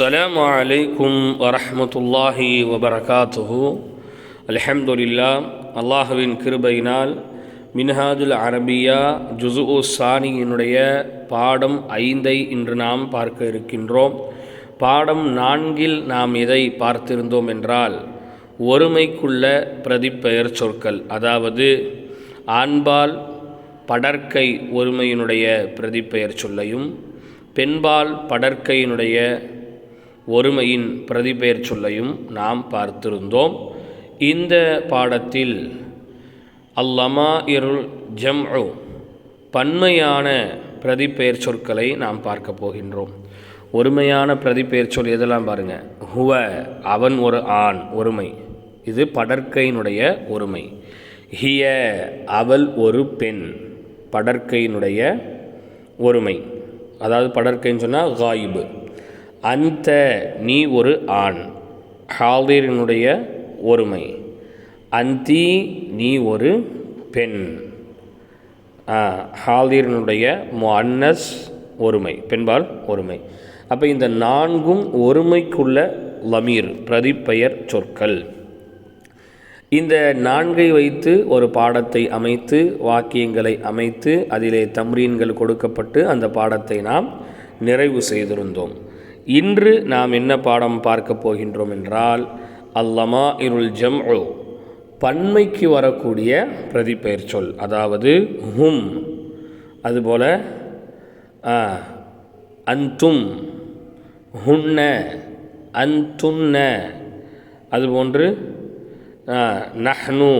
السلام عليكم ورحمة الله وبركاته الحمد لله அல்லாஹுவின் கிருபையினால் மின்ஹாஜுல் அரபியா ஜுசு சானியினுடைய பாடம் ஐந்தை இன்று நாம் பார்க்க இருக்கின்றோம் பாடம் நான்கில் நாம் எதை பார்த்திருந்தோம் என்றால் ஒருமைக்குள்ள பிரதிப்பெயர் சொற்கள் அதாவது ஆண்பால் படற்கை ஒருமையினுடைய பிரதிப்பெயர் சொல்லையும் பெண்பால் படற்கையினுடைய ஒருமையின் பிரதிபெயர் சொல்லையும் நாம் பார்த்திருந்தோம். இந்த பாடத்தில் அல்லமா இருள் ஜம்உ பன்மையான பிரதிபெயர் சொற்களை நாம் பார்க்க போகின்றோம். ஒருமையான பிரதிபெயர் சொல் எதெல்லாம் பாருங்கள் ஹுவ அவன் ஒரு ஆண் ஒருமை. இது படற்கையினுடைய ஒருமை. ஹிய அவள் ஒரு பெண் படற்கையினுடைய ஒருமை. அதாவது படற்கைன்னு சொன்னால் காயிபு. அந்த நீ ஒரு ஆண் ஹாதிரினுடைய ஒருமை. அந்தி நீ ஒரு பெண். ஹாதிரினுடைய அன்னஸ் ஒருமை பெண்பால் ஒருமை. அப்போ இந்த நான்கும் ஒருமைக்குள்ள லமீர் பிரதிப்பெயர் சொற்கள். இந்த நான்கை வைத்து ஒரு பாடத்தை அமைத்து வாக்கியங்களை அமைத்து அதிலே தம்ரீன்கள் கொடுக்கப்பட்டு அந்த பாடத்தை நாம் நிறைவு செய்திருந்தோம். இன்று நாம் என்ன பாடம் பார்க்க போகின்றோம் என்றால் அல்லமா இருள் ஜம் பன்மைக்கு வரக்கூடிய பிரதிப்பெயர் சொல் அதாவது ஹும் அதுபோல் அந்தும் ஹுன்ன அந்துன்ன அதுபோன்று நஹ்னு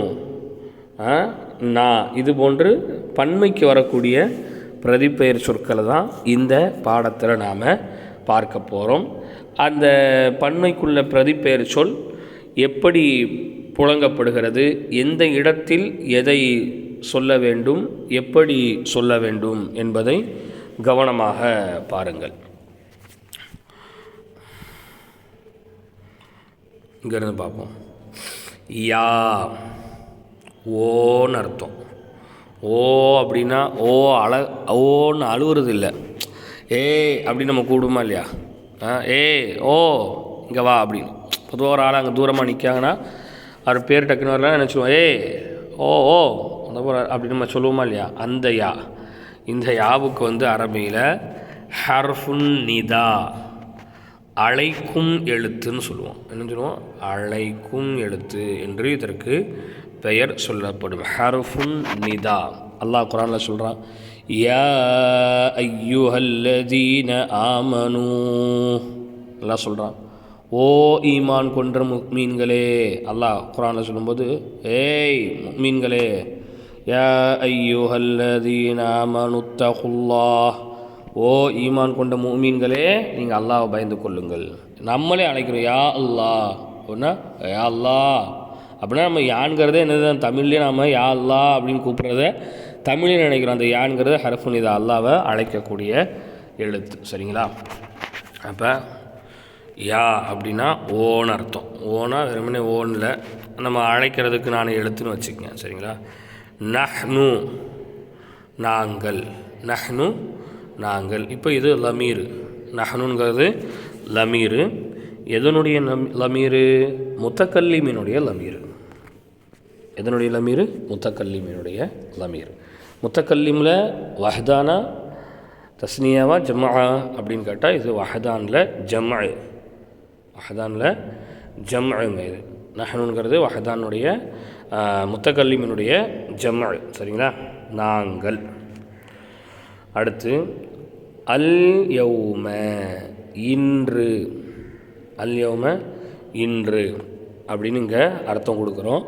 நா இது போன்று பன்மைக்கு வரக்கூடிய பிரதிப்பெயர் சொற்களை தான் இந்த பாடத்தில் நாம் பார்க்க போகிறோம் அந்த பன்மைக்குள்ள பிரதிப்பெயர் சொல் எப்படி புழங்கப்படுகிறது? எந்த இடத்தில் எதை சொல்ல வேண்டும்? எப்படி சொல்ல வேண்டும்? என்பதை கவனமாக பாருங்கள். இங்கேருந்து பார்ப்போம். யா ஓன்னு அர்த்தம். ஓ அப்படின்னா ஓ அழ ஓன்னு அழுவுறது இல்லை ஏ அப்படின்னு நம்ம கூடுமா இல்லையா? ஆ ஏ ஓ இங்கே வா அப்படின்னு. பொதுவாக ஒரு ஆள் அங்கே தூரமாக நிற்காங்கன்னா அவர் பேர் டக்குன்னு வரலாம் நினச்சிடுவோம் ஏ ஓ ஓ அந்த அப்படின்னு நம்ம சொல்லுவோமா இல்லையா? அந்த யா இந்த யாவுக்கு வந்து அரபியில் ஹர்ஃபுன் நிதா அழைக்கும் எழுத்துன்னு சொல்லுவோம். என்ன சொல்லுவோம்? அழைக்கும் எழுத்து என்று இதற்கு பெயர் சொல்லப்படும். ஹர்ஃபுன் நிதா. அல்லாஹ் குரானில் சொல்கிறான் யா ஐயுஹல்லதீன ஆமனு எல்லாம் சொல்கிறான் ஓ ஈமான் கொன்ற முக்மீன்களே அல்லாஹ் குரானில் சொல்லும்போது ஏய் முக்மீன்களே யா ஐயுஹல்லதீன ஆமனுத்தகுல்லாஹ் ஓ ஈமான் கொண்ட மீன்களே நீங்கள் அல்லாவை பயந்து கொள்ளுங்கள் நம்மளே அழைக்கிறோம் யா அல்லா அப்படின்னா யா அல்லா அப்படின்னா நம்ம யான்கிறதே என்னது தமிழ்லேயே நாம் யா அல்லா அப்படின்னு கூப்பிட்றத தமிழில் நினைக்கிறோம் அந்த யான்கிறது ஹரஃபுன் இதை அல்லாவை அழைக்கக்கூடிய எழுத்து. சரிங்களா? அப்போ யா அப்படின்னா ஓன்னு அர்த்தம். ஓனா வெறுமனே ஓனில் நம்ம அழைக்கிறதுக்கு நான் எழுத்துன்னு வச்சுக்கங்க. சரிங்களா? நஹ்னு நாங்கள். நஹ்னு நாங்கள். இப்போ இது லமீர். நஹனுங்கிறது லமீரு. எதனுடைய நம் லமீரு? முத்தக்கல்லிமீனுடைய லமீர். எதனுடைய லமீர்? முத்தக்கல்லிமீனுடைய லமீர். முத்தக்கல்லிமில் வஹதானா தஸ்னியாவா ஜம்மா அப்படின்னு கேட்டால் இது வஹதானில் ஜம்மா வஹதானில் ஜம்முங்க இது. நஹனுங்கிறது வஹதானுடைய முத்தக்கல்லிமினுடைய ஜம்மா சரிங்களா? நாங்கள். அடுத்து அல் யௌம இன்று. அல் யௌம இன்று அப்படின்னு இங்கே அர்த்தம் கொடுக்குறோம்.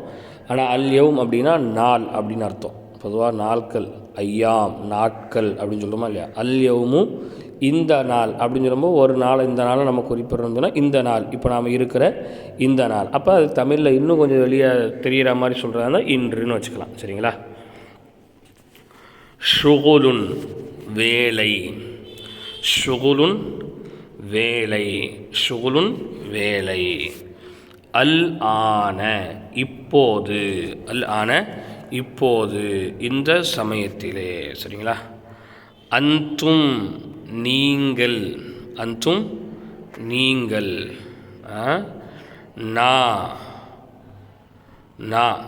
ஆனால் அல் யௌம் அப்படின்னா நாள் அப்படின்னு அர்த்தம். பொதுவாக நாட்கள் ஐயாம் நாட்கள் அப்படின்னு சொல்லுமா இல்லையா? அல் இந்த நாள் அப்படின்னு சொல்லும்போது ஒரு நாள் இந்த நாளை நம்ம குறிப்பிட்றோம்னா இந்த நாள். இப்போ நாம் இருக்கிற இந்த நாள். அப்போ அது தமிழில் இன்னும் கொஞ்சம் வெளியே தெரிகிற மாதிரி சொல்கிறதா இன்றுன்னு வச்சுக்கலாம். சரிங்களா? ஷுகுலுன் வேலை. ஷுகுலுன் வேலை. ஷுகுலுன் வேலை. அல் ஆன இப்போது. அல் ஆன இப்போது இந்த சமயத்திலே சரிங்களா? அந்தும் நீங்கள் அந்தும் நீங்கள் நான் நான்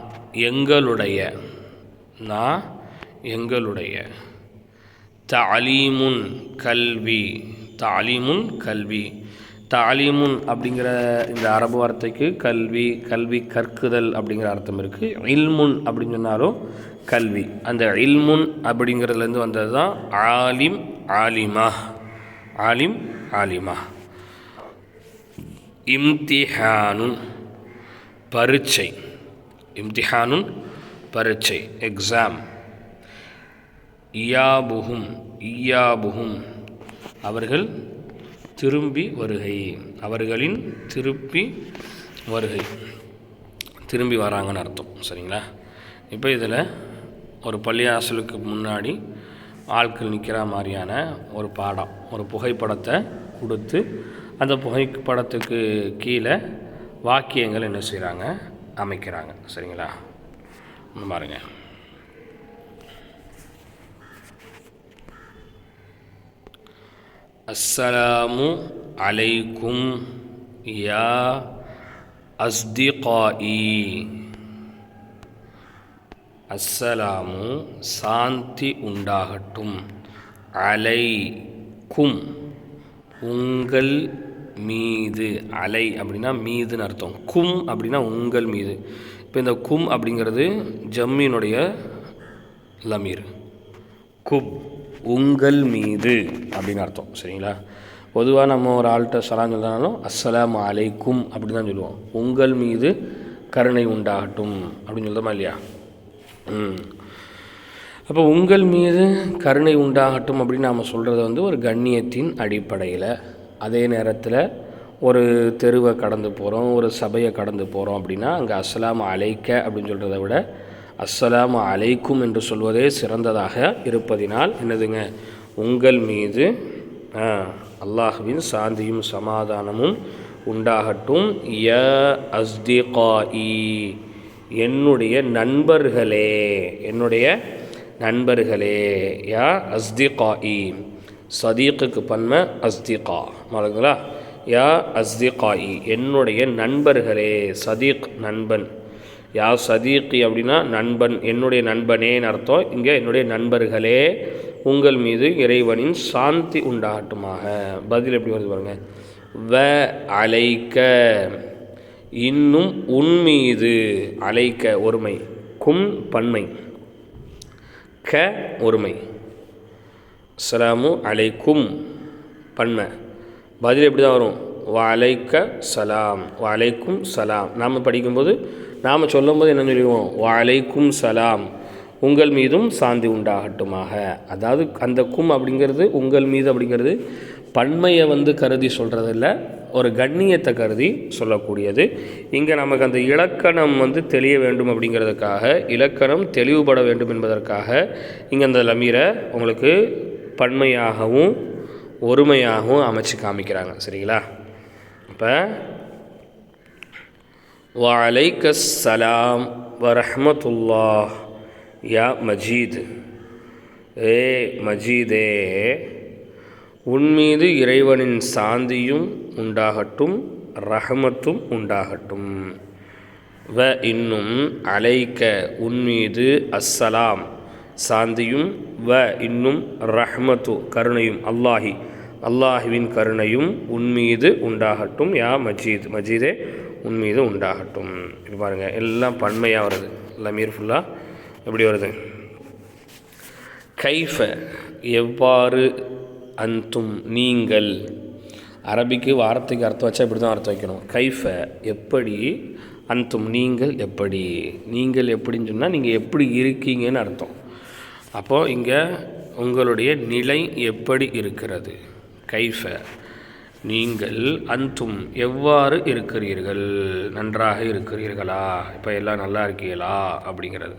எங்களுடைய நான் எங்களுடைய தாலீமுன் கல்வி தாலீமுன் கல்வி தாலீமுன் அப்படிங்கிற இந்த அரபு வார்த்தைக்கு கல்வி கல்வி கற்குதல் அப்படிங்கிற அர்த்தம் இருக்குது இல்முன் அப்படின்னு சொன்னாலும் கல்வி. அந்த இல்முன் அப்படிங்கிறதுலேருந்து வந்தது தான் ஆலிம் ஆலிமா. ஆலிம் ஆலிமா. இம்திஹானுன் பரீட்சை. இம்திஹானுன் பரீட்சை. எக்ஸாம் இயாபுகும் இயாபுகும் அவர்கள் திரும்பி வருகை. அவர்களின் திருப்பி வருகை. திரும்பி வராங்கன்னு அர்த்தம். சரிங்களா? இப்போ இதில் ஒரு பள்ளியாசலுக்கு முன்னாடி ஆட்கள் நிற்கிற மாதிரியான ஒரு பாடம் ஒரு புகைப்படத்தை கொடுத்து அந்த புகைப்படத்துக்கு கீழே வாக்கியங்கள் என்ன செய்கிறாங்க அமைக்கிறாங்க. சரிங்களா? பாருங்கள் அஸ்ஸலாமு அலைக்கும் யா அஸ்திகாயி அஸ்ஸலாமு சாந்தி உண்டாகட்டும் அலை கும் உங்கள் மீது அலை அப்படின்னா மீதுன்னு அர்த்தம். கும் அப்படின்னா உங்கள் மீது இப்போ இந்த கும் அப்படிங்கிறது ஜம்மீனுடைய லமீர் குப் உங்கள் மீது அப்படின்னு அர்த்தம். சரிங்களா? பொதுவாக நம்ம ஒரு ஆள்கிட்ட சலாம் சொல்கிறனாலும் அஸ்ஸலாமு அலைக்கும் அப்படி தான் சொல்லுவோம். உங்கள் மீது கருணை உண்டாகட்டும் அப்படின்னு சொல்கிறோமா இல்லையா? ம். அப்போ உங்கள் மீது கருணை உண்டாகட்டும் அப்படின்னு நாம் சொல்கிறது வந்து ஒரு கண்ணியத்தின் அடிப்படையில். அதே நேரத்தில் ஒரு தெருவை கடந்து போகிறோம் ஒரு சபையை கடந்து போகிறோம் அப்படின்னா அங்கே அஸ்லாம் அலைக்க அப்படின்னு சொல்கிறத விட அஸ்ஸலாமு அலைக்கும் என்று சொல்வதே சிறந்ததாக இருப்பதினால் என்னதுங்க? உங்கள் மீது ஆ, சாந்தியும் சமாதானமும் உண்டாகட்டும். ய அஸ்திகாயி என்னுடைய நண்பர்களே என்னுடைய நண்பர்களே யா அஸ்திகாயி சதீக்குக்கு பன்ம அஸ்திகா. மறந்துங்களா யா அஸ்திகாயி என்னுடைய நண்பர்களே சதீக் நண்பன். யா சதீக்கி அப்படின்னா நண்பன் என்னுடைய நண்பனேன்னு அர்த்தம். இங்கே என்னுடைய நண்பர்களே உங்கள் மீது இறைவனின் சாந்தி உண்டாகட்டுமாக. பதில் எப்படி வருது பாருங்க. வ அலைக்க இன்னும் உன் மீது அலைக்க ஒருமை கும் பன்மை க ஒருமை. சலாமு அலைக்கும் பன்மை. பதில் எப்படி தான் வரும் வலைக்க சலாம் வலைக்கும் சலாம். நாம் படிக்கும்போது நாம் சொல்லும்போது என்ன சொல்லுவோம் வலைக்கும் சலாம். உங்கள் மீதும் சாந்தி உண்டாகட்டுமாக. அதாவது அந்த கும் அப்படிங்கிறது உங்கள் மீது அப்படிங்கிறது பன்மையை வந்து கருதி சொல்கிறதில்ல ஒரு கண்ணியத்தை கருதி சொல்லக்கூடியது. இங்கே நமக்கு அந்த இலக்கணம் வந்து தெளிய வேண்டும் அப்படிங்கிறதுக்காக இலக்கணம் தெளிவுபட வேண்டும் என்பதற்காக இங்கே அந்த லமீரை உங்களுக்கு பன்மையாகவும் ஒருமையாகவும் அமைச்சு காமிக்கிறாங்க. சரிங்களா? இப்போ وعليك السلام ورحمة الله يا مجيد ஏ மஜீதே உன்மீது இறைவனின் சாந்தியும் உண்டாகட்டும் ரஹமத்தும் உண்டாகட்டும். வ இன்னும் அலைக்க உன்மீது அஸ்ஸலாம் சாந்தியும் வ இன்னும் ரஹமத்து கருணையும் அல்லாஹி அல்லாஹுவின் கருணையும் உன்மீது உண்டாகட்டும் யா மஜீத். மஜீதே உன்மீது உண்டாகட்டும். இது பாருங்கள் எல்லாம் பன்மையாக வருது. லமீர் ஃபுல்லாக எப்படி வருது? கைஃப எவ்வாறு அந்தும் நீங்கள்? அரபிக்கு வார்த்தைக்கு அர்த்தம் வச்சா இப்படி தான் அர்த்தம் வைக்கணும். கைஃப எப்படி? அந்தும் நீங்கள் எப்படி? நீங்கள் எப்படின்னு சொன்னால் நீங்கள் எப்படி இருக்கீங்கன்னு அர்த்தம். அப்போது இங்கே உங்களுடைய நிலை எப்படி இருக்கிறது? கைஃப நீங்கள் அந்தும் எவ்வாறு இருக்கிறீர்கள்? நன்றாக இருக்கிறீர்களா? இப்போ எல்லாம் நல்லா இருக்கீங்களா? அப்படிங்கிறது.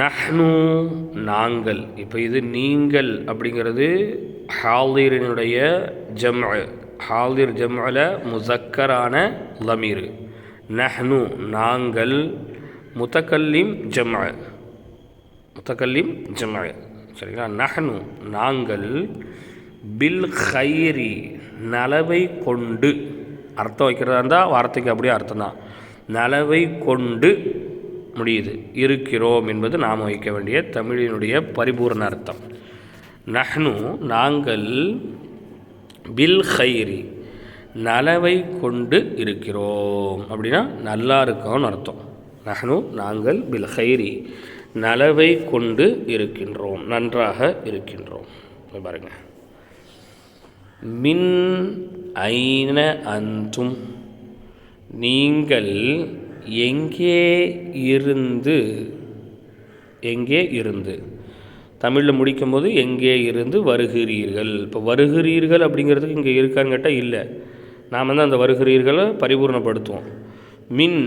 நஹ்னு நாங்கள் இப்போ இது நீங்கள் அப்படிங்கிறது ஹாலிரினுடைய ஜம் ஹாலிர் ஜம்ல முசக்கரான லமீர். நஹ்னு நாங்கள் முத்தக்கல்லிம் ஜம் முத்தக்கல்லிம் ஜம் சரிங்களா? நஹ்னு நாங்கள் பில் ஹைரி நலவை கொண்டு. அர்த்தம் வைக்கிறதா இருந்தால் வார்த்தைக்கு அப்படியே அர்த்தம் தான் நலவை கொண்டு முடியுது. இருக்கிறோம் என்பது நாம் வைக்க வேண்டிய தமிழினுடைய பரிபூர்ண அர்த்தம். நஹ்னு நாங்கள் பில் ஹைரி நலவை கொண்டு இருக்கிறோம். அப்படின்னா நல்லா இருக்கோம்னு அர்த்தம். நஹ்னு நாங்கள் பில் ஹைரி நலவை கொண்டு இருக்கின்றோம். நன்றாக இருக்கின்றோம். பாருங்கள் மின் ஐன அந்தும் நீங்கள் எங்கே இருந்து எங்கே இருந்து? தமிழில் முடிக்கும்போது எங்கே இருந்து வருகிறீர்கள்? இப்போ வருகிறீர்கள் அப்படிங்கிறதுக்கு இங்கே இருக்கான்னு கேட்டால் இல்லை. நாம் வந்து அந்த வருகிறீர்களை பரிபூர்ணப்படுத்துவோம். மின்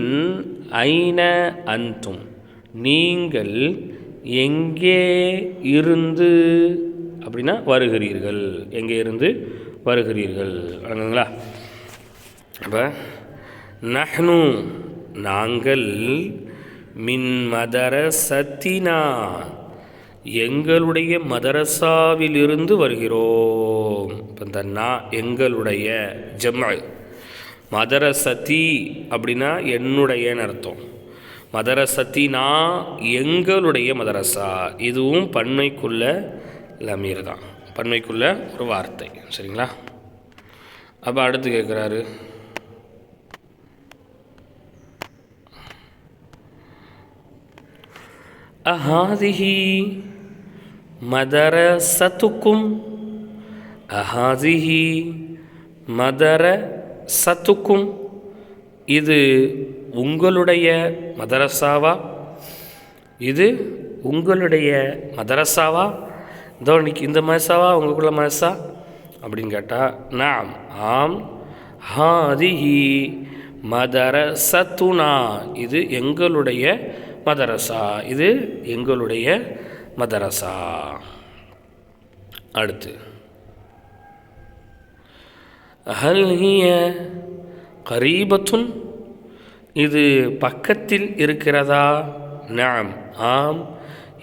ஐன அந்தும் நீங்கள் எங்கே இருந்து அப்படின்னா வருகிறீர்கள். எங்கே இருந்து? வருகிறீர்கள். வணங்குங்களா அப்போ நஹ்னு நாங்கள் மின் மதரசத்தினா எங்களுடைய மதரசாவிலிருந்து வருகிறோம். இப்போ இந்த நா எங்களுடைய ஜம்ம மதரசதி அப்படின்னா என்னுடையன்னு அர்த்தம். மதரசத்தினா எங்களுடைய மதரசா. இதுவும் பன்மைக்குள்ள லமீர் தான். பன்மைக்குள்ள ஒரு வார்த்தை. சரிங்களா? அப்போ அடுத்து கேட்குறாரு அஹாதிஹி மதர சத்துக்கும் அஹாதிஹி மதர சத்துக்கும் இது உங்களுடைய மதரசாவா? இது உங்களுடைய மதரசாவா? இதோ இன்னைக்கு இந்த மனசாவா? உங்களுக்குள்ள மனசா? அப்படின்னு கேட்டால் நாம் ஆம். ஹாதிஹி மதரசத்துனா இது எங்களுடைய மதரசா இது எங்களுடைய மதரசா அடுத்து. ஹல்ஹிய கரீபத்துன். இது பக்கத்தில் இருக்கிறதா? நாம் ஆம்.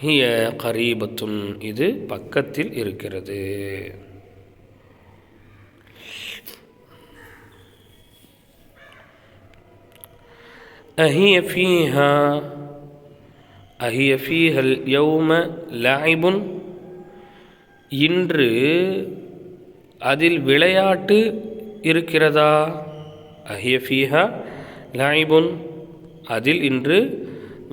ஹிய கரீபத்துன் இது பக்கத்தில் இருக்கிறது. அஹியஃபீஹா அஹியஃபீஹல் யௌம லாயிபுன் இன்று அதில் விளையாட்டு இருக்கிறதா? அஹிய ஃபீஹா அதில் இன்று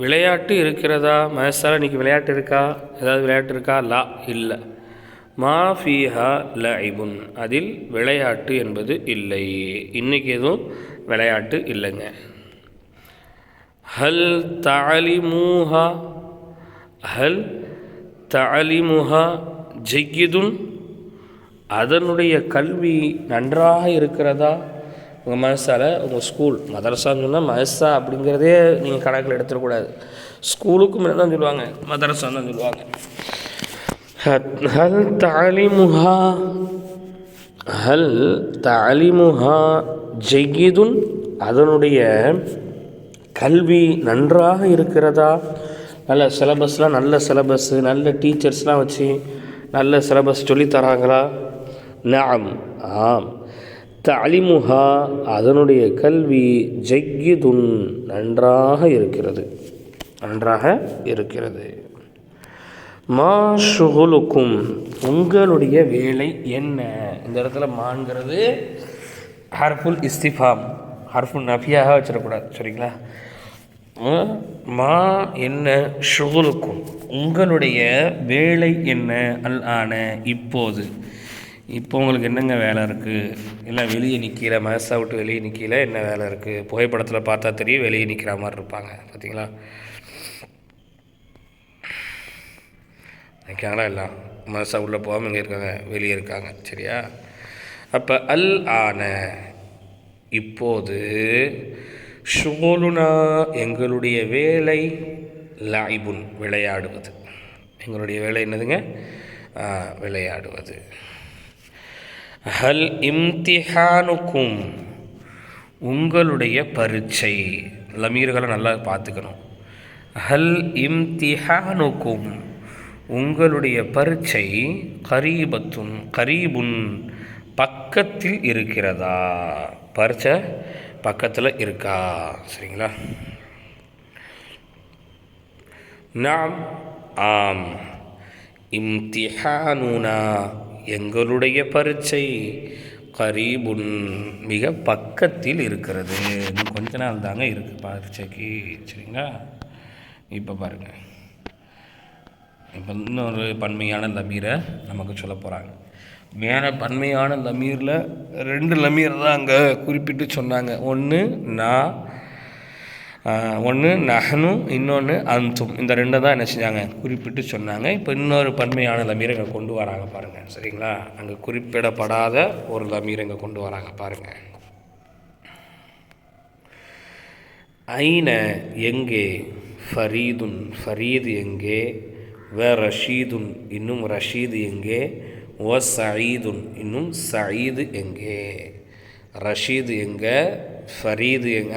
விளையாட்டு இருக்கிறதா? மனசால இன்னைக்கு விளையாட்டு இருக்கா? ஏதாவது விளையாட்டு இருக்கா? லா இல்லை. மா ஃபீஹா ஐபுன் அதில் விளையாட்டு என்பது இல்லை. இன்னைக்கு எதுவும் விளையாட்டு இல்லைங்க. ஹல் தாலிமுஹா ஹல் தாலிமுஹா ஜெய்யிதுன் அதனுடைய கல்வி நன்றாக இருக்கிறதா? உங்கள் மனசால் உங்கள் ஸ்கூல் மதரசான்னு சொன்னால் மதரசா அப்படிங்கிறதே நீங்கள் கணக்கில் எடுத்துடக்கூடாது ஸ்கூலுக்கு முன்னாடி தான் சொல்லுவாங்க மதரசான்னு தான் சொல்லுவாங்க. ஹல் தாலிமுஹா ஹல் தாலிமுஹா ஜெய்யிதுன் அதனுடைய கல்வி நன்றாக இருக்கிறதா? நல்ல சிலபஸ்லாம் நல்ல சிலபஸ்ஸு நல்ல டீச்சர்ஸ்லாம் வச்சு நல்ல சிலபஸ் சொல்லித் தராங்களா? நாம் ஆம். தலிமுஹா அதனுடைய கல்வி ஜெய்யுதுன் நன்றாக இருக்கிறது. நன்றாக இருக்கிறது. மா ஷுகுலுக்கும் உங்களுடைய வேலை என்ன? இந்த இடத்துல மான்கிறது ஹர்ஃபுல் இஸ்திஃபாம். ஹர்ஃபுல் நஃபியாக வச்சிடக்கூடாது சரிங்களா? மா என்ன ஷுகுலுக்கும் உங்களுடைய வேலை என்ன? அல் ஆன இப்போது. இப்போ உங்களுக்கு என்னங்க வேலை இருக்குது இல்லை வெளியே நிற்கல மனசா விட்டு வெளியே நிற்கல என்ன வேலை இருக்குது புகைப்படத்தில் பார்த்தா தெரியும் வெளியே நிற்கிற மாதிரி இருப்பாங்க பார்த்தீங்களா? நிற்காங்களா எல்லாம் மனசா உள்ளே போகாமல் இங்கே இருக்காங்க வெளியே இருக்காங்க சரியா? அப்போ அல் ஆன இப்போது ஷோலுனா எங்களுடைய வேலை லாய்புன் விளையாடுவது. எங்களுடைய வேலை என்னதுங்க? விளையாடுவது. ஹல் இம்திஹானுக்கும் உங்களுடைய பரீட்சை. லமீர்களை நல்லா பார்த்துக்கணும். ஹல் இம்திஹானுக்கும் உங்களுடைய பரீட்சை கரீபத்துன் கரீபுன் பக்கத்தில் இருக்கிறதா? பரீட்சை பக்கத்தில் இருக்கா? சரிங்களா? நாம் ஆம். இம்திஹானுனா எங்களுடைய பரீட்சை கரீபுன் மிக பக்கத்தில் இருக்கிறது. இன்னும் கொஞ்ச நாள் தாங்க இருக்குது பரீட்சைக்கு சரிங்களா? இப்போ பாருங்கள் இப்போ இன்னொரு பன்மையான லமீரை நமக்கு சொல்ல போகிறாங்க மேலே பன்மையான லமீரில் ரெண்டு லமீர் தான் அங்கே குறிப்பிட்டு சொன்னாங்க. ஒன்று நான் ஒன்று நஹனு இன்னொன்று அந்தும் இந்த ரெண்டு தான் என்ன செஞ்சாங்க? குறிப்பிட்டு சொன்னாங்க. இப்போ இன்னொரு பன்மையான லமீரை இங்கே கொண்டு வராங்க பாருங்கள் சரிங்களா? அங்கே குறிப்பிடப்படாத ஒரு லமீரை இங்கே கொண்டு வராங்க பாருங்கள் ஐன எங்கே? ஃபரீதுன் ஃபரீது எங்கே? வ ரஷீதுன் இன்னும் ரஷீது எங்கே? வ சயீதுன் இன்னும் சயீது எங்கே? ரஷீது எங்கே? ஃபரீது எங்க?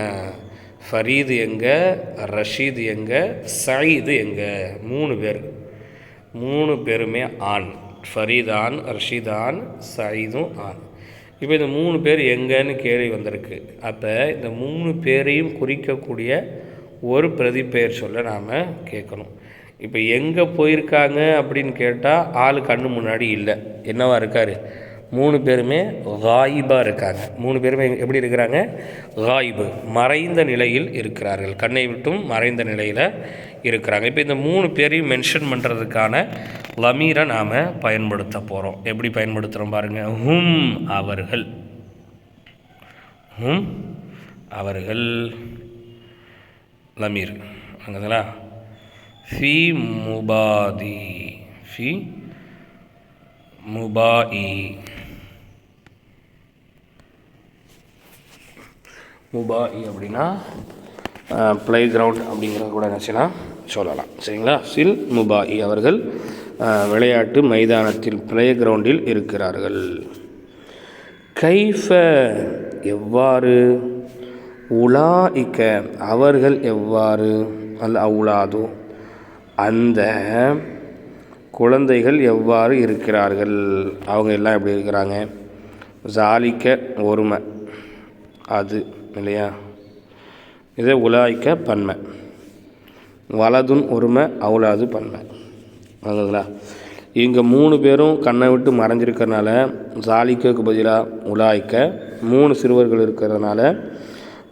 ஃபரீது எங்கே ரஷீது எங்கே சயீது எங்கே? மூணு பேர். மூணு பேருமே ஆண். ஃபரீதான் ரஷீதான் சயீதும் ஆண். இப்போ இந்த மூணு பேர் எங்கன்னு கேள்வி வந்திருக்கு. அப்போ இந்த மூணு பேரையும் குறிக்கக்கூடிய ஒரு பிரதி பெயர் சொல்ல நாம் கேட்கணும். இப்போ எங்கே போயிருக்காங்க அப்படின்னு கேட்டால் ஆள் கண்ணு முன்னாடி இல்லை. என்னவா இருக்கார்? மூணு பேருமே காயிபாக இருக்காங்க. மூணு பேருமே எப்படி இருக்கிறாங்க? காயிபு. மறைந்த நிலையில் இருக்கிறார்கள். கண்ணை விட்டும் மறைந்த நிலையில் இருக்கிறாங்க. இப்போ இந்த மூணு பேரையும் மென்ஷன் பண்ணுறதுக்கான லமீரை நாம் பயன்படுத்த போகிறோம் எப்படி பயன்படுத்துகிறோம் பாருங்கள் ஹும் அவர்கள். ஹும் அவர்கள். லமீர். அங்கதுங்களா ஃபி முபாதி. ஃபி முபாயி. முபாய் அப்படின்னா ப்ளே கிரவுண்ட் அப்படிங்கிறத கூட நினச்சினா சொல்லலாம். சரிங்களா? சில் முபாஇ அவர்கள் விளையாட்டு மைதானத்தில் ப்ளே கிரவுண்டில் இருக்கிறார்கள். கைஃப எவ்வாறு? உலாஇக்க அவர்கள் எவ்வாறு? அல் அவுலாது அந்த குழந்தைகள் எவ்வாறு இருக்கிறார்கள்? அவங்க எல்லாம் எப்படி இருக்கிறாங்க? ஜாலிக்க ஒருமை. அது இல்லையா? இதே உலாய்க்க பன்மை. வலதுன் ஒருமை அவுலாது பன்மை. அதுங்களா இங்கே மூணு பேரும் கண்ணை விட்டு மறைஞ்சிருக்கிறனால ஜாலிக்கு பதிலாக உலாய்க்க மூணு சிறுவர்கள் இருக்கிறதுனால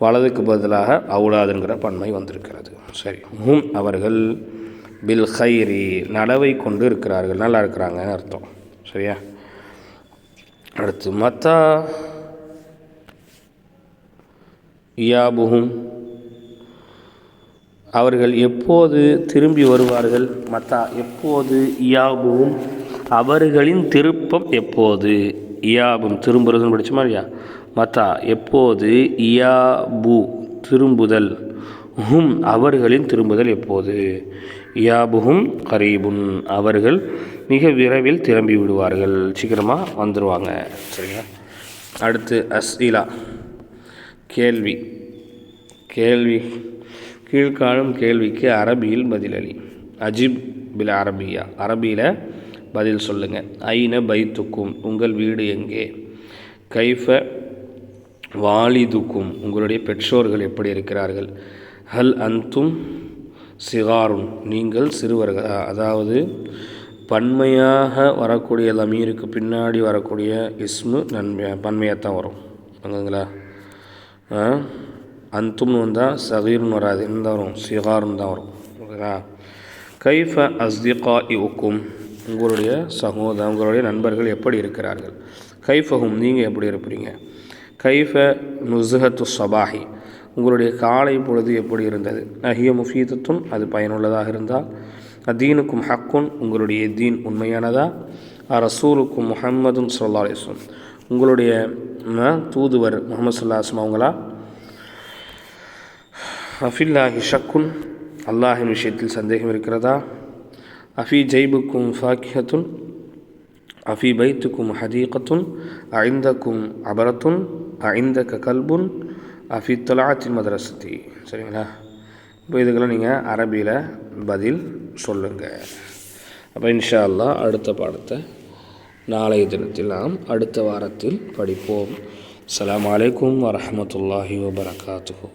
வலதுக்கு பதிலாக அவுலாதுங்கிற பன்மை வந்திருக்கிறது. சரி. ஹும் அவர்கள் பில் ஹைரி நடவை கொண்டு இருக்கிறார்கள். நல்லா இருக்கிறாங்கன்னு அர்த்தம். சரியா? அடுத்து மத்தா இயாபுகும் அவர்கள் எப்போது திரும்பி வருவார்கள்? மத்தா எப்போது இயாபுவும் அவர்களின் திருப்பம் எப்போது? இயாபும் திரும்புறதுன்னு படிச்சோமா இல்லையா? மத்தா எப்போது இயாபு திரும்புதல்? ஹும் அவர்களின் திரும்புதல் எப்போது? இயாபுகும் கரீபுன். அவர்கள் மிக விரைவில் திரும்பி விடுவார்கள். சீக்கிரமாக வந்துடுவாங்க சரிங்களா? அடுத்து அஸ்இலா. கேள்வி. கேள்வி. கீழ்காணும் கேள்விக்கு அரபியில் பதிலளி. அஜிப் பில் அரபியா. அரபியில் பதில் சொல்லுங்கள் ஐன பைத்துக்கும்? உங்கள் வீடு எங்கே? கைஃப வாலிதுக்கும்? உங்களுடைய பெற்றோர்கள் எப்படி இருக்கிறார்கள்? ஹல் அந்தும் சிகாருன்? நீங்கள் சிறுவர்கள். அதாவது பன்மையாக வரக்கூடிய லமீருக்கு பின்னாடி வரக்கூடிய இஸ்மு நன்மை பன்மையாக தான் வரும். அங்கங்களா ஆ? அந்தும்னு வந்தால் சகீர்னு வராது. இந்த வரும்? சிகார்னு தான் வரும். ஓகேங்களா கைஃப அஸ்திகா இவுக்கும் உங்களுடைய சகோதர உங்களுடைய நண்பர்கள் எப்படி இருக்கிறார்கள்? கைஃபகும் நீங்கள் எப்படி இருப்பீங்க? கைஃப நுசுஹத்து சபாஹி உங்களுடைய காலை பொழுது எப்படி இருந்தது? அஹிய முஃபீதத்தும் அது பயனுள்ளதாக இருந்தால் அதீனுக்கும் ஹக்குன் உங்களுடைய தீன் உண்மையானதா? ரசூலுக்கும் முஹம்மதும் சொல்லா அலிஸ்லம் உங்களுடைய தூதுவர் முகமது சுல்லாஸ்மா அவங்களா? ஹஃபில்லாஹி ஷக்குன். அல்லாஹின் விஷயத்தில் சந்தேகம் இருக்கிறதா? அஃபி ஜெய்புக்கும் ஃபாக்கியத்துன் அஃபி பைத்துக்கும் ஹதீகத்துன் ஐந்தக்கும் அபரத்துன் ஐந்தக்க கல்புன் அஃபி தொலாத்தி மதரசதி சரிங்களா? இப்போ இதுக்கெல்லாம் நீங்கள் அரபியில் பதில் சொல்லுங்கள் அப்போ இன்ஷா அல்லாஹ் அடுத்த பாடத்தை நாளைய தினத்தில் நாம் அடுத்த வாரத்தில் படிப்போம். அலாம் அலைக்கும் வரஹ்மத்துல்லாஹி வபரகாத்துஹு.